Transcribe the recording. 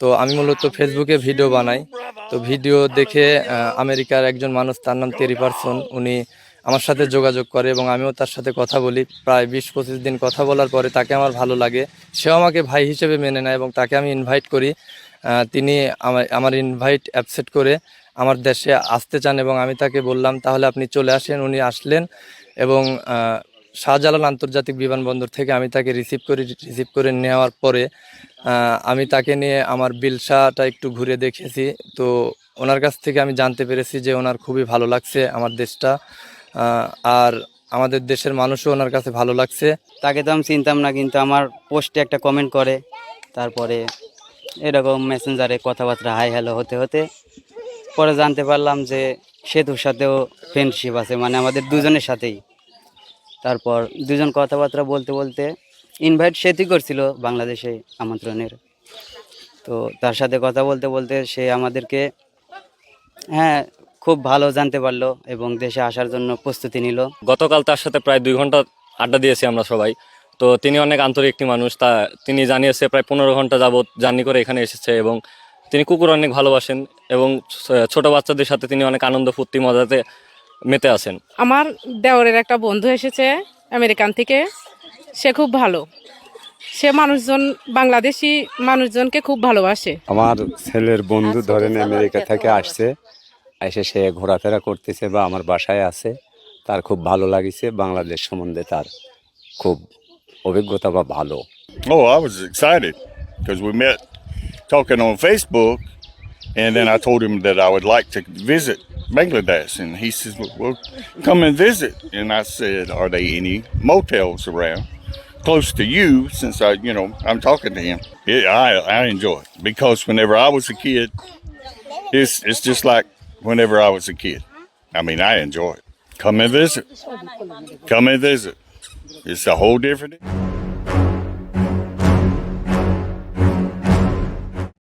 তো আমি মূলত ফেসবুকে ভিডিও বানাই। তো ভিডিও দেখে আমেরিকার একজন মানুষ, তার নাম তেরি পারসন, উনি আমার সাথে যোগাযোগ করে এবং আমিও তার সাথে কথা বলি। প্রায় বিশ পঁচিশ দিন কথা বলার পরে তাকে আমার ভালো লাগে। সেও আমাকে ভাই হিসেবে মেনে নেয় এবং তাকে আমি ইনভাইট করি। তিনি আমার ইনভাইট অ্যাপসেট করে আমার দেশে আসতে চান এবং আমি তাকে বললাম, তাহলে আপনি চলে আসেন। উনি আসলেন এবং শাহজালাল আন্তর্জাতিক বিমানবন্দর থেকে আমি তাকে রিসিভ করি রিসিভ করে নেওয়ার পরে আমি তাকে নিয়ে আমার বিলসাটা একটু ঘুরে দেখেছি। তো ওনার কাছ থেকে আমি জানতে পেরেছি যে ওনার খুবই ভালো লাগছে আমার দেশটা আর আমাদের দেশের মানুষও ওনার কাছে ভালো লাগছে। তাকে তো আমি চিনতাম না, কিন্তু আমার পোস্টে একটা কমেন্ট করে, তারপরে এরকম মেসেঞ্জারে কথাবার্তা হাই হ্যালো হতে হতে পরে জানতে পারলাম যে সেতুর সাথেও ফ্রেন্ডশিপ আছে মানে আমাদের দুজনের সাথেই। তারপর দুজন কথাবার্তা বলতে বলতে ইনভাইট সেতুই করছিল বাংলাদেশে আমন্ত্রণের। তো তার সাথে কথা বলতে বলতে সে আমাদেরকে হ্যাঁ খুব ভালো জানতে পারল এবং দেশে আসার জন্য প্রস্তুতি নিল। গতকাল তার সাথে প্রায় দুই ঘণ্টা আড্ডা দিয়েছি আমরা সবাই। তো তিনি অনেক আন্তরিক একটি মানুষ, তা তিনি জানিয়েছে প্রায় পনেরো ঘণ্টা যাবৎ জার্নি করে এখানে এসেছে এবং তিনি কুকুর অনেক ভালোবাসেন এবং ছোট বাচ্চাদের সাথে তিনি অনেক আনন্দ, ফুর্তি, মজাতে মেতে আছেন? আমার দেওরের একটা বন্ধু এসেছে আমেরিকান থেকে। সে খুব ভালো। সে মানুষজন বাংলাদেশি মানুষজনকে খুব ভালোবাসে। আমার ছেলের বন্ধু ধরেন আমেরিকা থেকে আসছে এসে সে ঘোরাফেরা করতেছে বা আমার বাসায় আছে। তার খুব ভালো লাগিছে বাংলাদেশ সম্বন্ধে তার খুব অভিজ্ঞতা বা ভালো। Oh, I was excited because we met talking on Facebook, and then I told him that I would like to visit Bangladesh, and he says, "Well, come and visit." And I said, "Are there any motels around close to you?" Since I, you know, I'm talking to him. It, I I enjoy it because whenever I was a kid, it's it's just like whenever I was a kid. I mean, I enjoy it. Come and visit. Come and visit. It's a whole different.